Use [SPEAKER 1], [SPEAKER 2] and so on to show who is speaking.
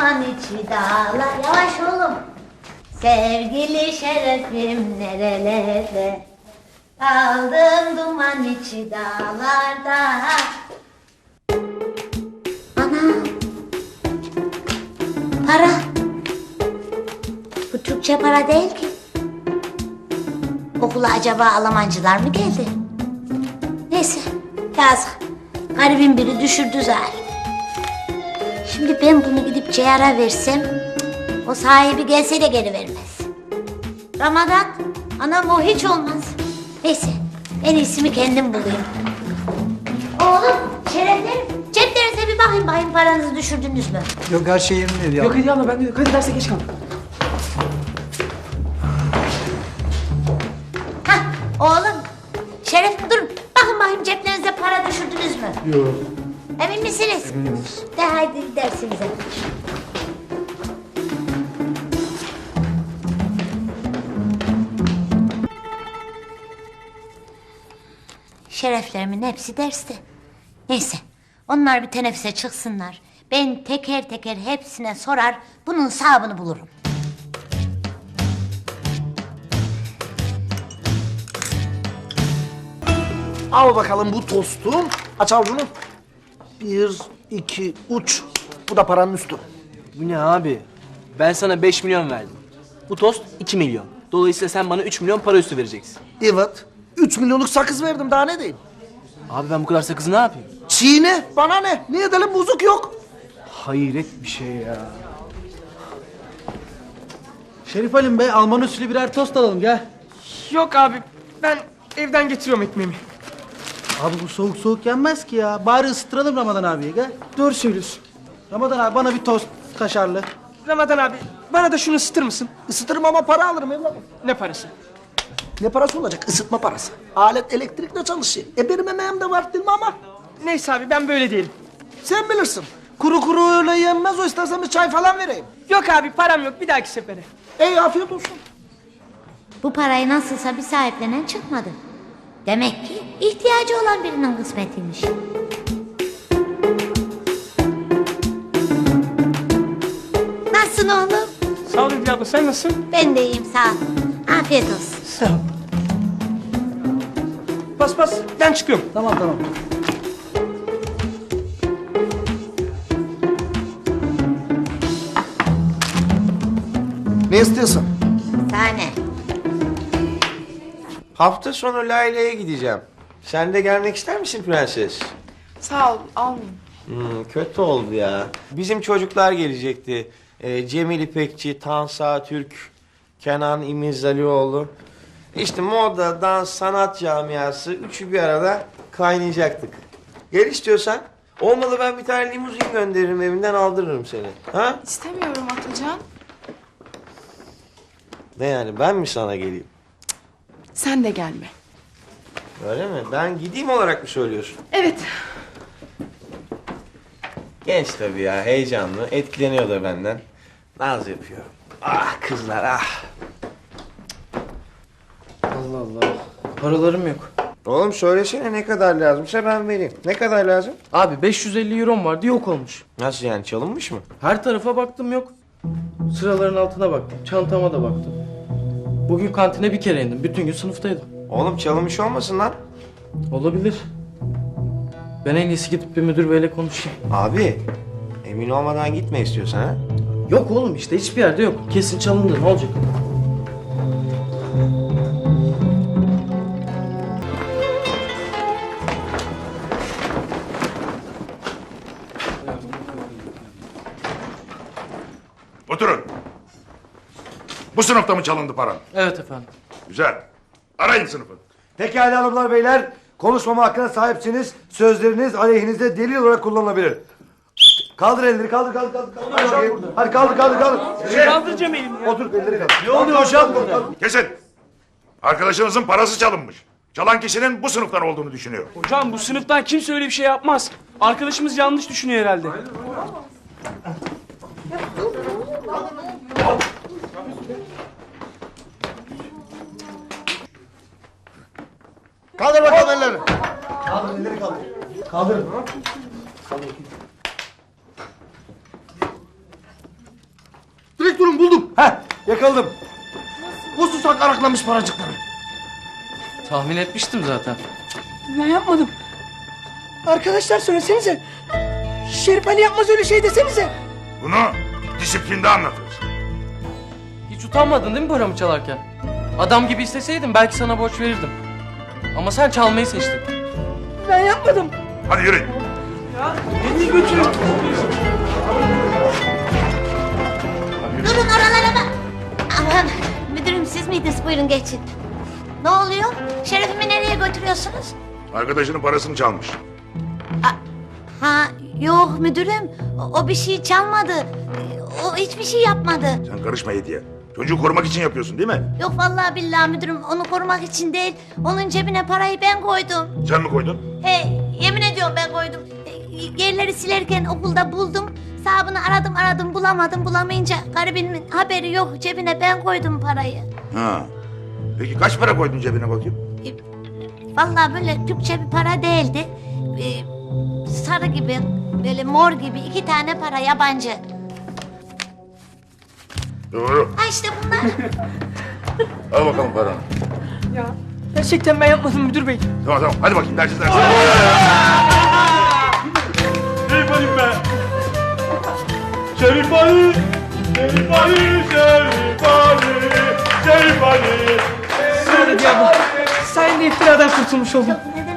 [SPEAKER 1] Duman içi dağlar Yavaş oğlum. Sevgili şerefim nerelerde? Kaldım duman içi dağlarda. Ana! Para! Bu Türkçe para değil ki. Okula acaba Almancılar mı geldi? Neyse yazık Garibin biri düşürdü zaten Şimdi ben bunu gidip Ceyar'a versem o sahibi gelse de geri vermez. Ramazan anam o hiç olmaz. Neyse en iyisini kendim bulayım. Oğlum şereflerim ceplerinize bir bakayım bakayım paranızı düşürdünüz mü?
[SPEAKER 2] Yok her şey yerindeydi ya.
[SPEAKER 3] Yok Hediye abla ben de yok. Hadi derse geç kaldım.
[SPEAKER 1] Hah oğlum şeref durun bakın bakayım ceplerinize para düşürdünüz mü?
[SPEAKER 2] Yok.
[SPEAKER 1] Emin misiniz?
[SPEAKER 2] Eminiz.
[SPEAKER 1] De haydi dersinize. Şereflerimin hepsi derste. Neyse onlar bir teneffüse çıksınlar. Ben teker teker hepsine sorar bunun sahabını bulurum.
[SPEAKER 4] Al bakalım bu tostu. Aç avucunu. Bir, iki, uç. Bu da paranın üstü.
[SPEAKER 3] Bu ne abi? Ben sana 5 milyon verdim. Bu tost 2 milyon. Dolayısıyla sen bana 3 milyon para üstü vereceksin.
[SPEAKER 4] Evet. Üç milyonluk sakız verdim daha ne diyeyim?
[SPEAKER 3] Abi ben bu kadar sakızı ne yapayım?
[SPEAKER 4] Çiğne. Bana ne? Niye edelim bozuk yok.
[SPEAKER 2] Hayret bir şey ya. Şerif Halim Bey Alman usulü birer tost alalım gel.
[SPEAKER 5] Yok abi ben evden getiriyorum ekmeğimi.
[SPEAKER 2] Abi bu soğuk soğuk yenmez ki ya. Bari ısıtıralım Ramazan abiye gel.
[SPEAKER 5] Doğru söylüyorsun.
[SPEAKER 2] Ramazan abi bana bir tost kaşarlı.
[SPEAKER 5] Ramazan abi bana da şunu ısıtır mısın?
[SPEAKER 4] Isıtırım ama para alırım evladım.
[SPEAKER 5] Ne parası?
[SPEAKER 4] Ne parası olacak? Isıtma parası. Alet elektrikle çalışıyor. E benim emeğim de var değil mi ama?
[SPEAKER 5] Neyse abi ben böyle değilim.
[SPEAKER 4] Sen bilirsin. Kuru kuru öyle yenmez o istersen bir çay falan vereyim.
[SPEAKER 5] Yok abi param yok bir dahaki sefere.
[SPEAKER 4] Ey afiyet olsun.
[SPEAKER 1] Bu parayı nasılsa bir sahiplenen çıkmadı. Demek ki ihtiyacı olan birinin kısmetiymiş. Nasılsın oğlum?
[SPEAKER 5] Sağ ol Hediye abla sen nasılsın?
[SPEAKER 1] Ben de iyiyim sağ ol. Afiyet olsun.
[SPEAKER 5] Sağ ol. Bas bas ben çıkıyorum.
[SPEAKER 2] Tamam tamam.
[SPEAKER 4] Ne istiyorsun?
[SPEAKER 1] Sahne.
[SPEAKER 6] Hafta sonu Lale'ye gideceğim. Sen de gelmek ister misin prenses?
[SPEAKER 7] Sağ ol, almayayım.
[SPEAKER 6] Hmm, kötü oldu ya. Bizim çocuklar gelecekti. Ee, Cemil İpekçi, Tansa Türk, Kenan İmizalioğlu. İşte moda, dans, sanat camiası üçü bir arada kaynayacaktık. Gel istiyorsan. Olmadı ben bir tane limuzin gönderirim evinden aldırırım seni. Ha?
[SPEAKER 7] İstemiyorum Atacan.
[SPEAKER 6] Ne yani ben mi sana geleyim?
[SPEAKER 7] Sen de gelme.
[SPEAKER 6] Öyle mi? Ben gideyim olarak mı söylüyorsun?
[SPEAKER 7] Evet.
[SPEAKER 6] Genç tabii ya, heyecanlı. Etkileniyor da benden. Naz yapıyor. Ah kızlar ah.
[SPEAKER 3] Allah Allah. Paralarım yok.
[SPEAKER 6] Oğlum söylesene ne kadar lazımsa ben vereyim. Ne kadar lazım?
[SPEAKER 3] Abi 550 eurom vardı yok olmuş.
[SPEAKER 6] Nasıl yani çalınmış mı?
[SPEAKER 3] Her tarafa baktım yok. Sıraların altına baktım. Çantama da baktım. Bugün kantine bir kere indim. Bütün gün sınıftaydım.
[SPEAKER 6] Oğlum çalınmış olmasın lan.
[SPEAKER 3] Olabilir. Ben en iyisi gidip bir müdür beyle konuşayım.
[SPEAKER 6] Abi emin olmadan gitme istiyorsan ha.
[SPEAKER 3] Yok oğlum işte hiçbir yerde yok. Kesin çalındı ne olacak?
[SPEAKER 8] Bu sınıfta mı çalındı paran?
[SPEAKER 3] Evet efendim.
[SPEAKER 8] Güzel. Arayın sınıfı.
[SPEAKER 9] Pekala hanımlar beyler. Konuşmama hakkına sahipsiniz. Sözleriniz aleyhinizde delil olarak kullanılabilir. Kaldır elleri kaldır kaldır kaldır. kaldır. Hadi kaldır kaldır kaldır.
[SPEAKER 5] Kaldıracağım elimi ya.
[SPEAKER 9] Otur elleri kaldır. Ne oluyor hocam burada?
[SPEAKER 8] Kesin. Arkadaşınızın parası çalınmış. Çalan kişinin bu sınıftan olduğunu düşünüyor.
[SPEAKER 5] Hocam bu sınıftan kimse öyle bir şey yapmaz. Arkadaşımız yanlış düşünüyor herhalde.
[SPEAKER 4] Kaldır bakalım elleri.
[SPEAKER 9] Kaldır elleri kaldır. Kaldır. Yakaladım.
[SPEAKER 4] Bu susak araklamış paracıkları.
[SPEAKER 3] Tahmin etmiştim zaten.
[SPEAKER 10] Ben yapmadım. Arkadaşlar söylesenize. Şerif Ali yapmaz öyle şey desenize.
[SPEAKER 8] Bunu disiplinde anlatırız.
[SPEAKER 3] Hiç utanmadın değil mi paramı çalarken? Adam gibi isteseydin belki sana borç verirdim. Ama sen çalmayı seçtin.
[SPEAKER 10] Ben yapmadım.
[SPEAKER 8] Hadi yürüyün.
[SPEAKER 1] Durun oralara bak. Aman müdürüm siz miydiniz? Buyurun geçin. Ne oluyor? Şerefimi nereye götürüyorsunuz?
[SPEAKER 8] Arkadaşının parasını çalmış.
[SPEAKER 1] Ha yok müdürüm. O, o bir şey çalmadı. O hiçbir şey yapmadı.
[SPEAKER 8] Sen karışma Hediye. Çocuğu korumak için yapıyorsun değil mi?
[SPEAKER 1] Yok vallahi billahi müdürüm onu korumak için değil. Onun cebine parayı ben koydum.
[SPEAKER 8] Sen mi koydun?
[SPEAKER 1] He yemin ediyorum ben koydum. E, Yerleri silerken okulda buldum. Sahibini aradım aradım bulamadım. Bulamayınca garibimin haberi yok. Cebine ben koydum parayı.
[SPEAKER 8] Ha. Peki kaç para koydun cebine bakayım?
[SPEAKER 1] E, Vallahi böyle Türkçe bir para değildi. E, sarı gibi, böyle mor gibi iki tane para yabancı.
[SPEAKER 8] Doğru.
[SPEAKER 1] Ha işte bunlar.
[SPEAKER 8] Al bakalım paranı.
[SPEAKER 10] Ya gerçekten ben yapmadım müdür bey.
[SPEAKER 8] Tamam tamam. Hadi bakayım dersiz dersiz.
[SPEAKER 5] Şerif Ali be. Şerif Ali. Şerif Ali. Şerif Ali. Şerif Ali.
[SPEAKER 10] Abla. Sayende iftiradan kurtulmuş oldum.
[SPEAKER 1] Ne demek